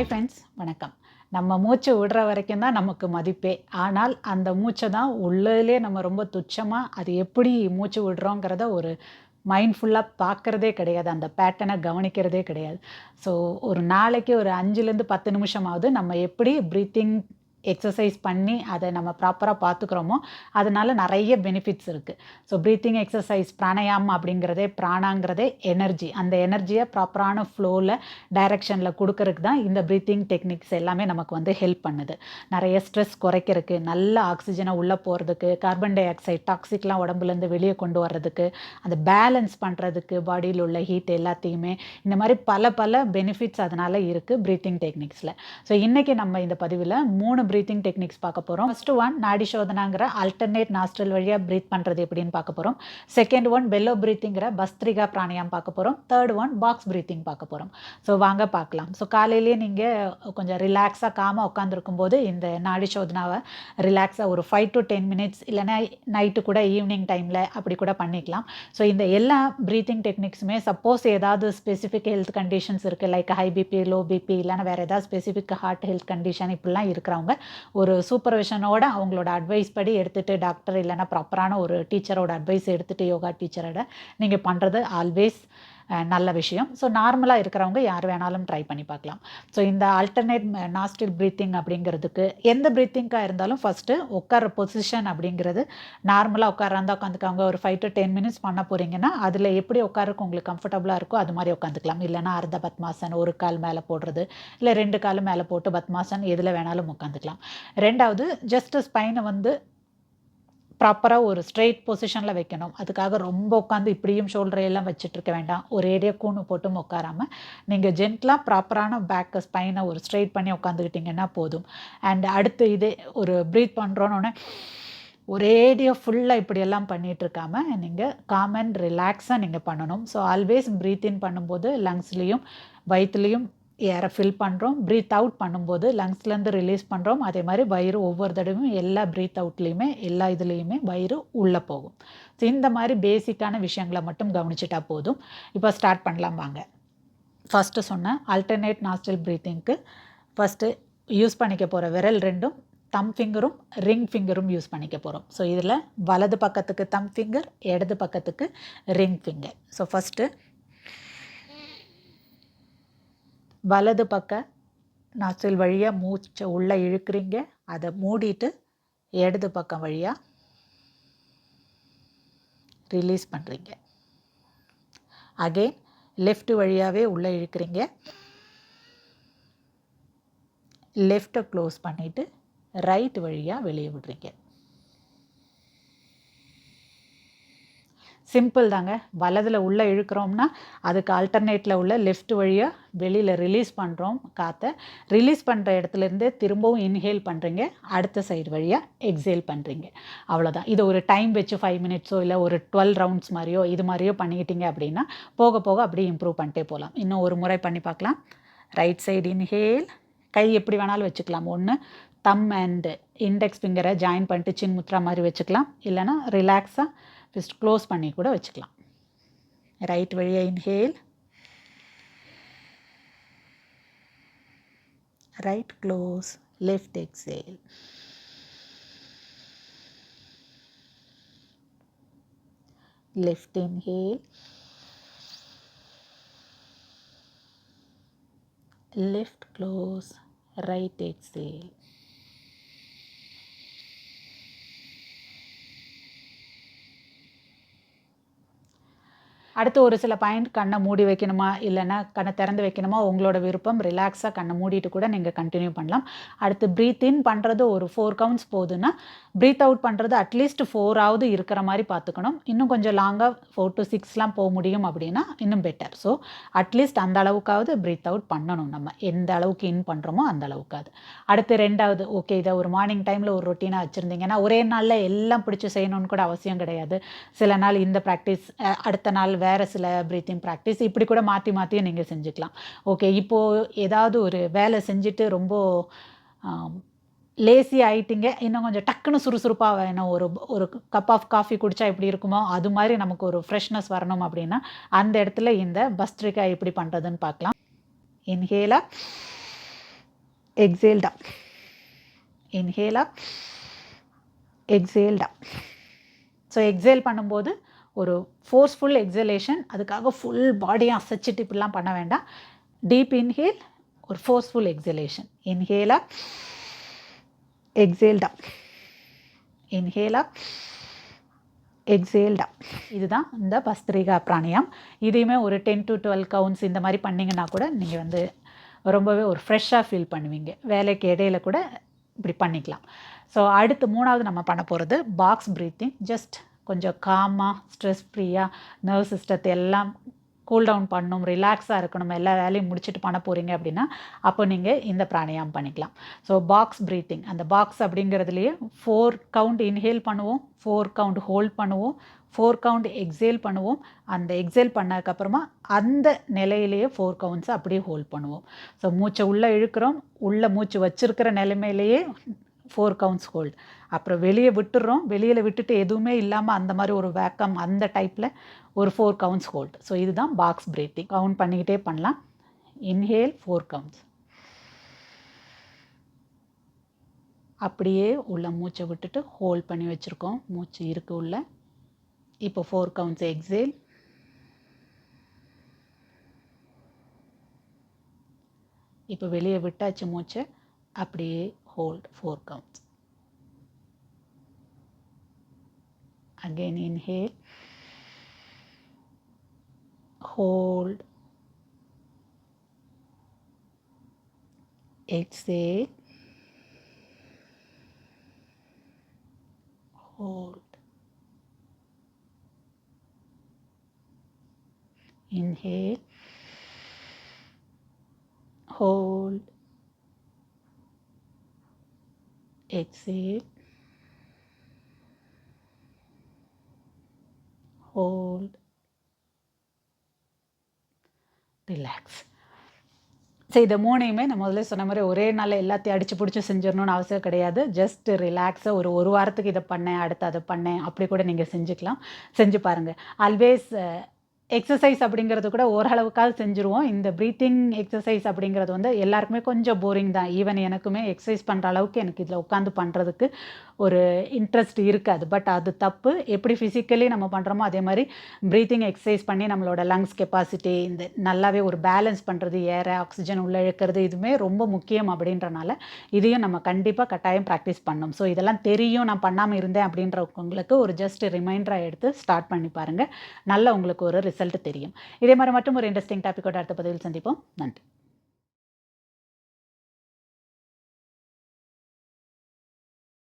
Hi friends வணக்கம். நம்ம மூச்சு விடுற வரைக்கும் தான் நமக்கு மதிப்பே. ஆனால் அந்த மூச்சை தான் உள்ளதுலே நம்ம ரொம்ப துச்சமாக அது எப்படி மூச்சு விடுறோங்கிறத ஒரு மைண்ட்ஃபுல்லாக பார்க்குறதே கிடையாது. அந்த பேட்டனை கவனிக்கிறதே கிடையாது. ஸோ ஒரு நாளைக்கு ஒரு அஞ்சுலேருந்து பத்து நிமிஷமாவது நம்ம எப்படி ப்ரீத்திங் எக்ஸசைஸ் பண்ணி அதை நம்ம ப்ராப்பராக பார்த்துக்கிறோமோ அதனால நிறைய பெனிஃபிட்ஸ் இருக்குது ஸோ ப்ரீத்திங் எக்ஸசைஸ் பிராணாயாமம் அப்படிங்கிறதே பிராணாங்கிறதே எனர்ஜி அந்த எனர்ஜியை ப்ராப்பரான ஃப்ளோவில் டைரக்ஷனில் கொடுக்கறதுக்கு தான் இந்த ப்ரீத்திங் டெக்னிக்ஸ் எல்லாமே நமக்கு வந்து ஹெல்ப் பண்ணுது. நிறைய ஸ்ட்ரெஸ் குறைக்கிறதுக்கு நல்ல ஆக்சிஜனை உள்ளே போகிறதுக்கு கார்பன் டை ஆக்சைடு டாக்ஸிக்லாம் உடம்புலேருந்து வெளியே கொண்டு வர்றதுக்கு அந்த பேலன்ஸ் பண்ணுறதுக்கு பாடியில் உள்ள ஹீட் எல்லாத்தையுமே இந்த மாதிரி பல பல பெனிஃபிட்ஸ் அதனால் இருக்குது ப்ரீத்திங் டெக்னிக்ஸில் ஸோ இன்றைக்கி நம்ம இந்த பதிவில் மூணு ப்ரீத்திங் டெக்னிக்ஸ் பார்க்க போகிறோம் ஃபஸ்ட்டு ஒன் நாடி சோதனாங்கிற அல்டர்னேட் நாஸ்ட்ரல் வழியாக ப்ரீத் பண்ணுறது எப்படின்னு பார்க்க போகிறோம் செகண்ட் ஒன் பெல்லோ ப்ரீத்திங்கிற பஸ்திரிகா பிராணியம் பார்க்க போகிறோம் தேர்ட் ஒன் பாக்ஸ் ப்ரீத்திங் பார்க்க போகிறோம் ஸோ வாங்க பார்க்கலாம். ஸோ காலையிலேயே நீங்கள் கொஞ்சம் ரிலாக்ஸாக காமாக உட்காந்துருக்கும் போது இந்த நாடி சோதனாவை ரிலாக்ஸாக ஒரு ஃபைவ் டு டென் மினிட்ஸ் இல்லைன்னா நைட்டு கூட ஈவினிங் டைமில் அப்படி கூட பண்ணிக்கலாம். ஸோ இந்த எல்லா ப்ரீத்திங் டெக்னிக்ஸுமே சப்போஸ் ஏதாவது ஸ்பெசிஃபிக் ஹெல்த் கண்டிஷன்ஸ் இருக்குது like high BP low BP இல்லைன்னா வேறு ஏதாவது ஸ்பெசிஃபிக் ஹார்ட் ஹெல்த் கண்டிஷன் இப்படிலாம் இருக்கிறவங்க ஒரு சூப்பர்விஷனோட அவங்களோட அட்வைஸ் படி எடுத்துகிட்டு டாக்டர் இல்லைன்னா ப்ராப்பரான ஒரு டீச்சரோட அட்வைஸ் எடுத்துகிட்டு யோகா டீச்சரோட நீங்கள் பண்ணுறது ஆல்வேஸ் நல்ல விஷயம். ஸோ நார்மலாக இருக்கிறவங்க யார் வேணாலும் ட்ரை பண்ணி பார்க்கலாம். ஸோ இந்த ஆல்டர்னேட் நாஸ்டில் ப்ரீத்திங் அப்படிங்கிறதுக்கு எந்த ப்ரீத்திங்காக இருந்தாலும் ஃபஸ்ட்டு உட்கார பொசிஷன் அப்படிங்கிறது நார்மலாக உட்காராந்தா உட்காந்துக்கவங்க ஒரு ஃபைவ் டு டென் மினிட்ஸ் பண்ண போகிறீங்கன்னா அதில் எப்படி உட்காருக்கு உங்களுக்கு கம்ஃபர்டபுளாக இருக்கோ அது மாதிரி உட்காந்துக்கலாம். இல்லைனா அர்த்த பத்மாசன் ஒரு கால் மேலே போடுறது இல்லை ரெண்டு கால் மேலே போட்டு பத்மாசன் எதில் வேணாலும் உட்காந்துக்கலாம். ரெண்டாவது ஜஸ்ட் ஸ்பைனை வந்து ப்ராப்பராக ஒரு ஸ்ட்ரெயிட் பொசிஷனில் வைக்கணும். அதுக்காக ரொம்ப உட்காந்து இப்படியும் ஷோல்டரையெல்லாம் வச்சுட்டு இருக்க வேண்டாம். ஒரு ஏரியா கூணு போட்டும் உட்காராமல் நீங்கள் ஜென்ட்லாக ப்ராப்பரான பேக்கை ஸ்பைனை ஒரு ஸ்ட்ரெயிட் பண்ணி உட்காந்துக்கிட்டிங்கன்னா போதும். அண்ட் அடுத்து இதே ஒரு ப்ரீத் பண்ணுறோன்னொன்னே ஒரேடியாக ஃபுல்லாக இப்படியெல்லாம் பண்ணிகிட்டு நீங்கள் காமன் ரிலாக்ஸாக நீங்கள் பண்ணணும். ஸோ ஆல்வேஸ் ப்ரீத் இன் பண்ணும்போது லங்ஸ்லேயும் வயிற்றுலேயும் ஏரை ஃபில் பண்ணுறோம் ப்ரீத் அவுட் பண்ணும்போது லங்ஸ்லேருந்து ரிலீஸ் பண்ணுறோம் அதே மாதிரி வயிறு ஒவ்வொரு தடவையும் எல்லா ப்ரீத் அவுட்லேயுமே எல்லா இதுலேயுமே வயிறு உள்ளே போகும். ஸோ இந்த மாதிரி பேசிக்கான விஷயங்களை மட்டும் கவனிச்சிட்டா போதும். இப்போ ஸ்டார்ட் பண்ணலாம் வாங்க. ஃபஸ்ட்டு சொன்ன ஆல்டர்னேட் நாஸ்டல் ப்ரீத்திங்க்கு ஃபஸ்ட்டு யூஸ் பண்ணிக்க போகிற விரல் ரெண்டும் தம் ஃபிங்கரும் ரிங் ஃபிங்கரும் யூஸ் பண்ணிக்க போகிறோம் ஸோ இதில் வலது பக்கத்துக்கு தம் ஃபிங்கர் இடது பக்கத்துக்கு ரிங் ஃபிங்கர் ஸோ ஃபஸ்ட்டு வலது பக்க நாசில் வழியாக மூச்சை உள்ளே இழுக்கிறீங்க. அதை மூடிட்டு இடது பக்கம் வழியாக ரிலீஸ் பண்ணுறீங்க அகெயின் லெஃப்ட் வழியாகவே உள்ளே இழுக்கிறீங்க. லெஃப்டை க்ளோஸ் பண்ணிவிட்டு ரைட் வழியாக வெளியே விடுறீங்க. சிம்பிள் தாங்க. வலதில் உள்ளே இழுக்கிறோம்னா அதுக்கு ஆல்டர்னேட்டில் உள்ள லெஃப்ட் வழியாக வெளியில் ரிலீஸ் பண்ணுறோம் காற்றை ரிலீஸ் பண்ணுற இடத்துலேருந்தே திரும்பவும் இன்ஹேல் பண்ணுறீங்க அடுத்த சைடு வழியாக எக்ஸேல் பண்ணுறீங்க அவ்வளோதான் இது ஒரு டைம் வச்சு ஃபைவ் மினிட்ஸோ இல்லை ஒரு டுவெல் ரவுண்ட்ஸ் மாதிரியோ இது மாதிரியோ பண்ணிக்கிட்டீங்க அப்படின்னா போக போக அப்படியே இம்ப்ரூவ் பண்ணிட்டே போகலாம். இன்னும் ஒரு முறை பண்ணி பார்க்கலாம். ரைட் சைடு இன்ஹேல் கை எப்படி வேணாலும் வச்சுக்கலாம். ஒன்று தம் அண்டு இண்டெக்ஸ் ஃபிங்கரை ஜாயின் பண்ணிட்டு சின் முத்ரா மாதிரி வச்சுக்கலாம். இல்லைனா ரிலாக்ஸாக ஃபிஸ்ட் க்ளோஸ் பண்ணி கூட வச்சுக்கலாம். ரைட் வழியாக inhale right close left exhale left inhale. Left close right exhale. அடுத்து ஒரு சில பாயிண்ட் கண்ணை மூடி வைக்கணுமா? இல்லைன்னா கண்ணை திறந்து வைக்கணுமா? உங்களோட விருப்பம். ரிலாக்ஸாக கண்ணை மூடிட்டு கூட நீங்கள் கண்டினியூ பண்ணலாம். அடுத்து ப்ரீத் இன் பண்ணுறது ஒரு ஃபோர் கவுண்ட்ஸ் போகுதுன்னா ப்ரீத் அவுட் பண்ணுறது அட்லீஸ்ட் ஃபோராவது இருக்கிற மாதிரி பார்த்துக்கணும். இன்னும் கொஞ்சம் லாங்காக ஃபோர் டு சிக்ஸ்லாம் போக முடியும் அப்படின்னா இன்னும் பெட்டர் ஸோ அட்லீஸ்ட் அந்த அளவுக்காவது ப்ரீத் அவுட் பண்ணணும் நம்ம. எந்த அளவுக்கு இன் பண்ணுறோமோ அந்த அளவுக்காவது. அடுத்து ரெண்டாவது ஓகே இதை ஒரு மார்னிங் டைமில் ஒரு ரொட்டீனாக வச்சுருந்தீங்கன்னா ஒரே நாளில் எல்லாம் பிடிச்சி செய்யணும்னு கூட அவசியம் கிடையாது. சில நாள் இந்த ப்ராக்டிஸ் அடுத்த நாள் வேறு சில ப்ரீத்திங் ப்ராக்டிஸ் இப்படி கூட மாற்றி மாற்றியும் நீங்கள் செஞ்சுக்கலாம். ஓகே இப்போது ஏதாவது ஒரு வேலை செஞ்சுட்டு ரொம்ப லேசி ஆயிட்டீங்க இன்னும் கொஞ்சம் டக்குன்னு சுறுசுறுப்பாக வேணும். ஒரு ஒரு கப் ஆஃப் காஃபி குடித்தா எப்படி இருக்குமோ அது மாதிரி நமக்கு ஒரு ஃப்ரெஷ்னஸ் வரணும் அப்படின்னா அந்த இடத்துல இந்த பஸ்ட்ரிக்கா எப்படி பண்ணுறதுன்னு பார்க்கலாம். இன்ஹேலா எக்ஸேல்டா இன்ஹேலா எக்ஸேல்டா ஸோ எக்ஸேல் பண்ணும்போது ஒரு ஃபோர்ஸ்ஃபுல் எக்ஸலேஷன் அதுக்காக ஃபுல் பாடியை அசைச்சிட்டு இப்படிலாம் பண்ண வேண்டாம். டீப் இன்ஹேல் ஒரு ஃபோர்ஸ்ஃபுல் எக்ஸலேஷன் இன்ஹேல் எக்ஸேல்டா எக்ஸேல்ட் எக்ஸேல்டா இதுதான் இந்த பஸ்திரிகா பிராணியம். இதையுமே ஒரு டென் டு டுவெல் கவுன்ஸ் இந்த மாதிரி பண்ணிங்கன்னா கூட நீங்கள் வந்து ரொம்பவே ஒரு ஃப்ரெஷ்ஷாக ஃபீல் பண்ணுவீங்க. வேலைக்கு இடையில கூட இப்படி பண்ணிக்கலாம். ஸோ அடுத்து மூணாவது நம்ம பண்ண போகிறது பாக்ஸ் ப்ரீத்திங் ஜஸ்ட் கொஞ்சம் காமாக ஸ்ட்ரெஸ் ஃப்ரீயாக நர்வ் சிஸ்டத்தை எல்லாம் கூல் டவுன் பண்ணணும் ரிலாக்ஸாக இருக்கணும் எல்லா வேலையும் முடிச்சுட்டு பண்ண போகிறீங்க அப்படின்னா அப்போ நீங்கள் இந்த பிராணாயாமம் பண்ணிக்கலாம். ஸோ பாக்ஸ் ப்ரீத்திங் அந்த பாக்ஸ் அப்படிங்கிறதுலையே ஃபோர் கவுண்ட் இன்ஹேல் பண்ணுவோம் ஃபோர் கவுண்ட் ஹோல்ட் பண்ணுவோம் ஃபோர் கவுண்ட் எக்ஸேல் பண்ணுவோம். அந்த எக்ஸேல் பண்ணதுக்கப்புறமா அந்த நிலையிலேயே ஃபோர் கவுண்ட்ஸை அப்படியே ஹோல்ட் பண்ணுவோம். ஸோ மூச்சை உள்ளே இழுக்கிறோம் உள்ளே மூச்சு வச்சுருக்கிற நிலைமையிலேயே ஃபோர் கவுண்ட்ஸ் ஹோல்டு அப்புறம் வெளியே விட்டுடுறோம் வெளியில் விட்டுட்டு எதுவுமே இல்லாமல் அந்த மாதிரி ஒரு வேக்கம் அந்த டைப்பில் ஒரு ஃபோர் கவுண்ட்ஸ் ஹோல்டு ஸோ இதுதான் பாக்ஸ் பிரீத்திங் கவுண்ட் பண்ணிக்கிட்டே பண்ணலாம். இன்ஹேல் ஃபோர் கவுண்ட்ஸ் அப்படியே உள்ள மூச்சை விட்டுட்டு ஹோல்ட் பண்ணி வச்சுருக்கோம். மூச்சு இருக்கு உள்ள. இப்போ ஃபோர் கவுண்ட்ஸ் எக்ஸேல் இப்போ வெளியே விட்டாச்சு மூச்சை. அப்படியே hold four counts again inhale hold exhale hold inhale hold Exhale. Hold. Relax so இதை மூணையுமே நான் முதல்ல சொன்ன மாதிரி ஒரே நாளில் எல்லாத்தையும் அடித்து பிடிச்சி செஞ்சிடணும்னு அவசியம் கிடையாது. ஜஸ்ட் ரிலாக்ஸாக ஒரு ஒரு வாரத்துக்கு இதை பண்ணேன் அடுத்து அதை பண்ணேன். அப்படி கூட நீங்கள் செஞ்சுக்கலாம். செஞ்சு பாருங்கள் ஆல்வேஸ் எக்ஸசைஸ் அப்படிங்கிறது கூட ஓரளவுக்காவது செஞ்சுருவோம். இந்த ப்ரீத்திங் எக்ஸசைஸ் அப்படிங்கிறது வந்து எல்லாருக்குமே கொஞ்சம் போரிங் தான். ஈவன் எனக்குமே எக்ஸசைஸ் பண்ணுற அளவுக்கு எனக்கு இதில் உட்காந்து பண்ணுறதுக்கு ஒரு இன்ட்ரெஸ்ட் இருக்காது. பட் அது தப்பு. எப்படி ஃபிசிக்கலி நம்ம பண்ணுறோமோ அதே மாதிரி ப்ரீத்திங் எக்ஸசைஸ் பண்ணி நம்மளோட லங்ஸ் கெப்பாசிட்டி இந்த நல்லாவே ஒரு பேலன்ஸ் பண்ணுறது ஏற ஆக்சிஜன் உள்ளே இழுக்கிறது இதுவுமே ரொம்ப முக்கியம் அப்படின்றனால இதையும் நம்ம கண்டிப்பாக கட்டாயம் ப்ராக்டிஸ் பண்ணணும். ஸோ இதெல்லாம் தெரியும். நான் பண்ணாமல் இருந்தேன் அப்படின்றவங்களுக்கு ஒரு ஜஸ்ட் ரிமைண்டராக எடுத்து ஸ்டார்ட் பண்ணி பாருங்கள் நல்ல உங்களுக்கு ஒரு ரிசல்ட் தெரியும். இதே மாதிரி மட்டும் ஒரு இன்ட்ரெஸ்டிங் டாப்பிக்கோட அடுத்த பதிவில் சந்திப்போம். நன்றி.